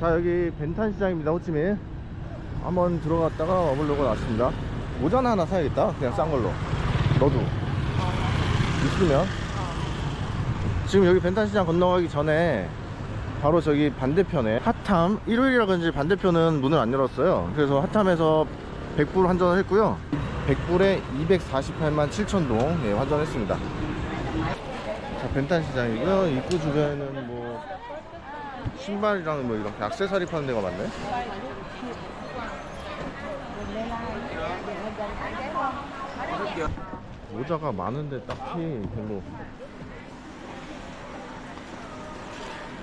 자 여기 벤탄 시장입니다 호치민. 한번 들어갔다가 와보려고 나왔습니다. 모자나 하나 사야겠다. 그냥 싼 걸로. 너도. 있으면. 지금 여기 벤탄 시장 건너가기 전에 바로 저기 반대편에 핫함 일요일이라 그런지 반대편은 문을 안 열었어요. 그래서 핫함에서 100불 환전을 했고요. 100불에 248만 7천동 예, 환전했습니다. 자 벤탄 시장이고요. 입구 주변에는 뭐 신발이랑 뭐 이렇게 액세서리 파는 데가 많네 모자가 많은데 딱히 별로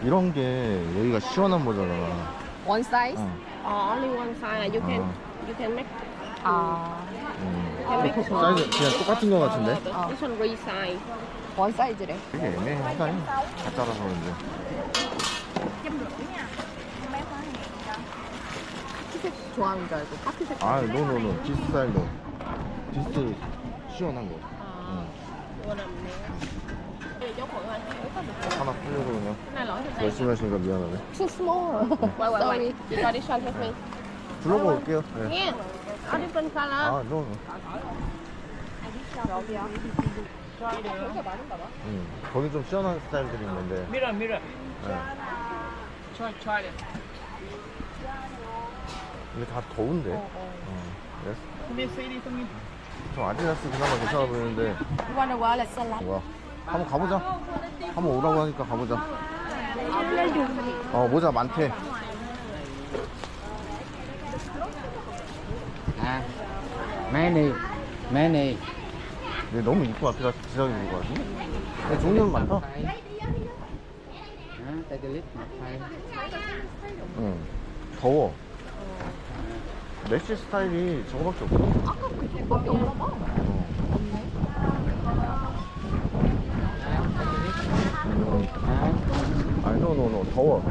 이런 게 여기가 시원한 모자잖아 One size? 어. Uh, only one size. You can Ah. you can make 아, 음. 사이즈 그냥 똑같은 거 같은데 this one resize. 원 사이즈래. 되게 애매해 사이 가짜라서 그런지 파키색 좋아하는 줄 알고 파키색. 아 노노노 디스 스타일로 디스 시원한 거 Uh, phượng anh. 하나 풀려고 그냥. 열심히 하시니까 미안하네 Too small. Sorry. You got this one with me. 불러고 올게요 네. Yeah. All different color. 아 노노 음, 거기 좀 시원한 스타일들이 있는데 Mirror, mirror. 네. Try, try it. 근데 다 더운데. 어, to me. 저 아디다스 그나마 괜찮아 보이는데? 뭐야 한번 가보자. 한번 오라고 하니까 가보자. 어 모자 많대. Ah, many, many. 근데 너무 입고 앞에가 지나가는 거 같은데? 근데 종류는 많다. not fine. 응. 더워 메쉬 스타일이 저거밖에 없어 아까 그거밖에 없나 봐. 어. Ah, 아니 노노노 더워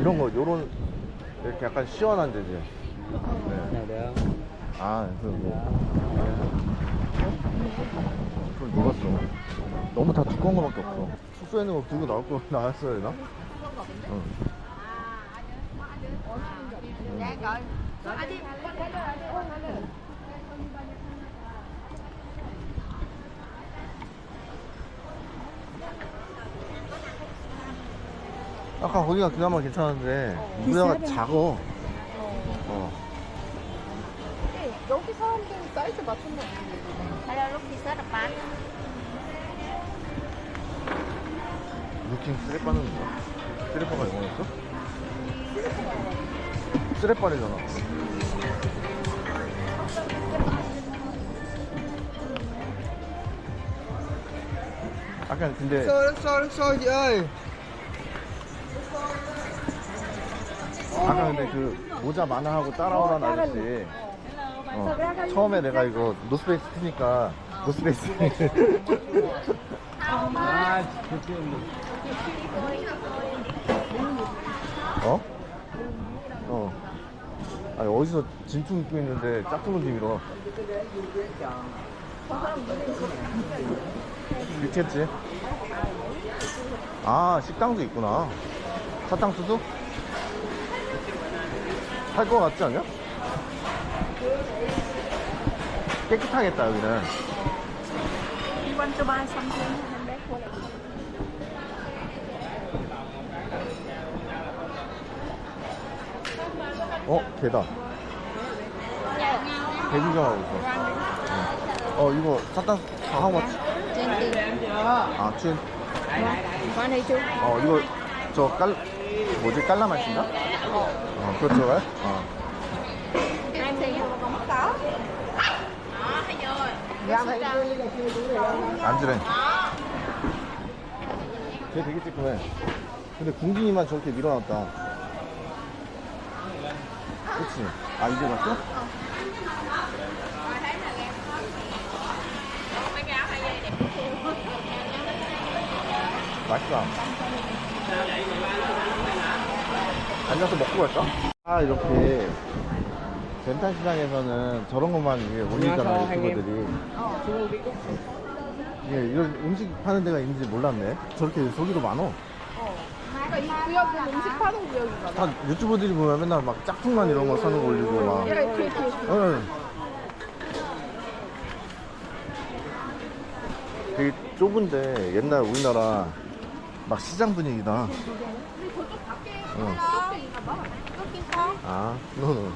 이런 거 요런 이렇게 약간 시원한 데지 네. 아, 그 뭐. 그걸 녹았어. 너무 다 두꺼운 거밖에 없어. 숙소에 있는 거 들고 나올 거 나왔어야 되나? 응. 아까 거기가 그나마 괜찮은데 무대가 작어. 어. 여기 사람들 사이즈 맞춘다. 루킹 쓰레빠는 뭐야? 쓰레빠가 영어였어? 쓰레빠래잖아. 아까 근데. 아까 근데 그 모자 만화하고 따라오라는 아저씨. 어, 처음에 내가 이거 노스페이스 트니까 노스페이스. Ah, chị 어? 어 아니 어디서 진퉁 입고 있는데 짝퉁을 뒤밀어 미쳤지? 아 식당도 있구나 사탕수수? 살거 같지 않냐? 깨끗하겠다 여기는 어? 개다 개 구경하고 있어 어 이거 아, how much? 젠디. 아, 춘. 어, 이거 저 깔, 뭐지? 깔라맛인가? 어, 그렇죠, 가 어. 앉으래. 걔 되게 찌끄매. 근데 궁둥이만 저렇게 밀어놨다. 그치? 아, 이제 봤어? 맛있다. 앉아서 먹고 갈까? 아, 이렇게 벤탄 시장에서는 저런 것만 위에 올리잖아, 유튜버들이. 이게 이런 음식 파는 데가 있는지 몰랐네. 저렇게 저기도 많어. 그러니까 이 구역은 음식 파는. 다 유튜버들이 보면 맨날 막 짝퉁만 이런 거 사는 거 올리고 막. 얘가 이렇게 이렇게. 응. 되게 좁은데 옛날 우리나라 막 시장 분위기다. 응. 아, 너는.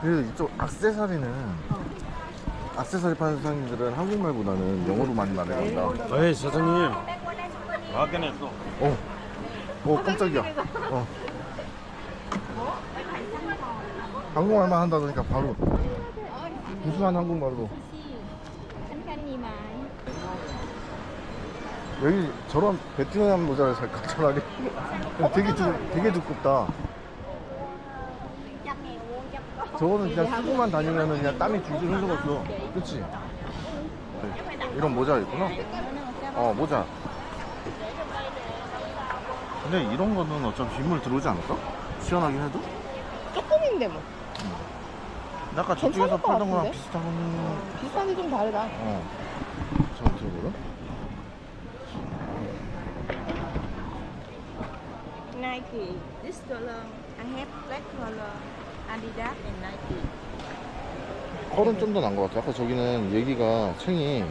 그래도 이쪽 악세사리는 악세사리 파는 사장님들은 한국말보다는 영어로 많이 말해간다. 에이 사장님 어, 어 깜짝이야. 어. 한국말만 한다 그러니까 바로 구수한 한국말로. 여기 저런 베트남 모자를 살까 차라리. 되게 두, 되게 두껍다. 저거는 그냥 쓰고만 다니면은 그냥 땀이 줄줄 흘러갔어. 그치? 네. 이런 모자 있구나. 어, 모자. 근데 이런 거는 어차피 빗물 들어오지 않을까? 시원하긴 해도? 조금인데 뭐. 아까 괜찮을 저쪽에서 것 팔던 거랑? 비슷한 비슷한데 좀 다르다. 어 잠깐 들어보라 Nike. This color. I have black color. Adidas and Nike. 컬은 좀더 나은 것 같아 아까 저기는 얘기가 챙이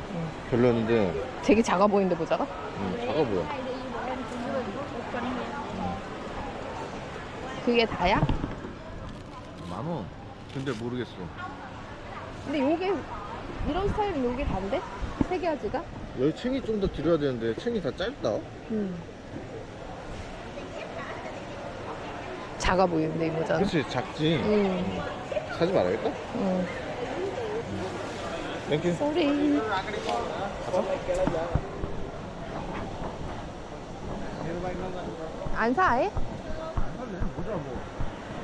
별로였는데 되게 작아 보이는데 모자가? 음, 작아 보여 그게 다야? 만 원 근데 모르겠어 근데 요게 이런 스타일은 요게 단데? 세 개아지가? 여기 챙이 좀 더 길어야 되는데 챙이 다 짧다 음. 작아 보이는데 이 모자는. 그치 작지 음. 사지 말아야겠다 음. 땡큐 쏘리. 안 사, 아예? 모자 뭐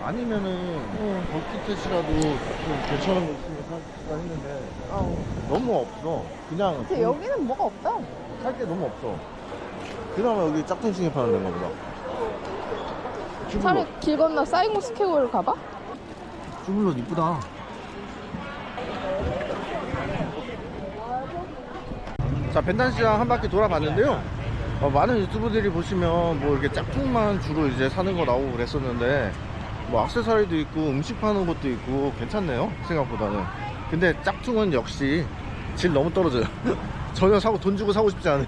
아니면은 응. 버킷햇이라도 좀 괜찮은 거 있으면 살까 했는데 어. 너무 없어 그냥 근데 여기는 뭐가 없다. 살 게 너무 없어 그나마 여기 짝퉁 시계 파는 데인가 보다 차라리 길 건너 사이공 스퀘어를 가봐? 쭈블롯 이쁘다. 자 벤단시장 한 바퀴 돌아봤는데요. 어, 많은 유튜브들이 보시면 뭐 이렇게 짝퉁만 주로 이제 사는 거 나오고 그랬었는데 뭐 액세서리도 있고 음식 파는 것도 있고 괜찮네요 생각보다는. 근데 짝퉁은 역시 질 너무 떨어져요. 전혀 사고 돈 주고 사고 싶지 않은